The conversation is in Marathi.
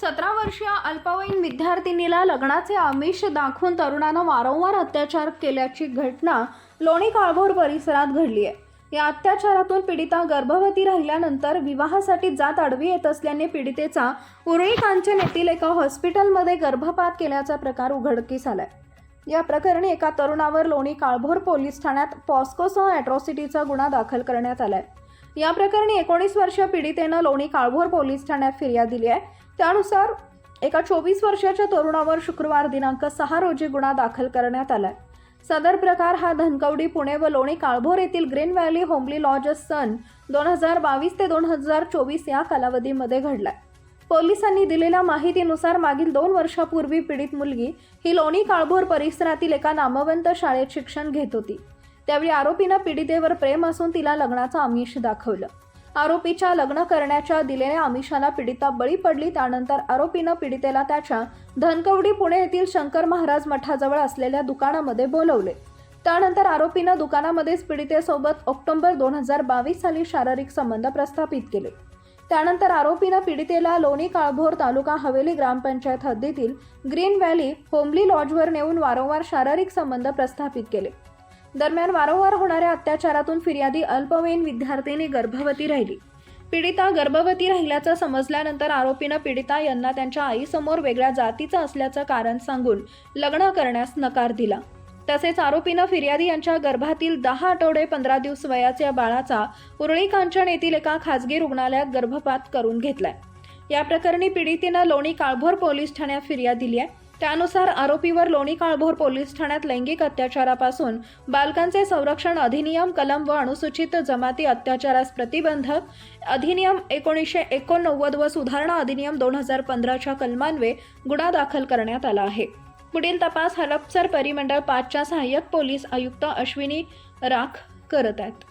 सतरा वर्षीय अल्पवयीन विद्यार्थिनीला लग्नाचे आमिष दाखवून तरुणानं वारंवार अत्याचार केल्याची घटना लोणी काळभोर परिसरात घडली आहे. या अत्याचारातून पीडिता गर्भवती राहिल्यानंतर विवाहासाठी जात आडवी येत असल्याने पीडितेचा उरळी कांचन येथील एका हॉस्पिटलमध्ये गर्भपात केल्याचा प्रकार उघडकीस आलाय. या प्रकरणी एका तरुणावर लोणी काळभोर पोलीस ठाण्यात पॉस्कोसह अॅट्रॉसिटीचा गुन्हा दाखल करण्यात आलाय. या प्रकरणी एकोणीस वर्षीय पीडितेनं लोणी काळभोर पोलीस ठाण्यात फिर्याद दिली आहे. त्यानुसार एका चोवीस वर्षाच्या तरुणावर शुक्रवार दिनांक सहा रोजी गुन्हा दाखल करण्यात आलाय. सदर प्रकार हा धनकवडी पुणे व लोणी काळभोर येथील ग्रीन व्हॅली होमली लॉजस सन दोन हजार बावीस ते दोन हजार चोवीस या कालावधीमध्ये घडलाय. पोलिसांनी दिलेल्या माहितीनुसार मागील दोन वर्षापूर्वी पीडित मुलगी ही लोणी काळभोर परिसरातील एका नामवंत शाळेत शिक्षण घेत होती. त्यावेळी आरोपीनं पीडितेवर प्रेम असून तिला लग्नाचं आमिष दाखवलं. आरोपीच्या लग्न करण्याच्या दिलेल्या आमिषाला पीडिता बळी पडली त्यानंतर आरोपीनं पीडितेला त्याच्या धनकवडी पुणे येथील शंकर महाराज मठाजवळ असलेल्या दुकानामध्ये बोलवले. त्यानंतर आरोपीनं दुकानामध्येच पीडितेसोबत ऑक्टोबर दोन हजार बावीस साली शारीरिक संबंध प्रस्थापित केले. त्यानंतर आरोपीनं पीडितेला लोणी काळभोर तालुका हवेली ग्रामपंचायत हद्दीतील ग्रीन व्हॅली होमली लॉजवर नेऊन वारंवार शारीरिक संबंध प्रस्थापित केले. दरम्यान वारंवार होणाऱ्या अत्याचारातून फिर्यादी अल्पवयीन विद्यार्थिनी गर्भवती राहिली. पीडिता गर्भवती राहिल्याचं समजल्यानंतर आरोपीनं पीडिता यांना त्यांच्या आईसमोर वेगळ्या जातीचं असल्याचं कारण सांगून लग्न करण्यास नकार दिला. तसेच आरोपीनं फिर्यादी यांच्या गर्भातील दहा आठवडे पंधरा दिवस वयाच्या बाळाचा उरळी कांचन येथील एका खासगी रुग्णालयात गर्भपात करून घेतलाय. या प्रकरणी पीडितेनं लोणी काळभोर पोलीस ठाण्यात फिर्याद दिली आहे. त्यानुसार आरोपीवर लोणी काळभोर पोलीस ठाण्यात लैंगिक अत्याचारापासून बालकांचे संरक्षण अधिनियम कलम व अनुसूचित जमाती अत्याचारास प्रतिबंधक अधिनियम एकोणीसशे एकोणनव्वद व सुधारणा अधिनियम दोन हजार पंधराच्या कलमान्वे गुन्हा दाखल करण्यात आला आहे. पुढील तपास हडपसर परिमंडळ पाचच्या सहाय्यक पोलीस आयुक्त अश्विनी राख करत आहेत.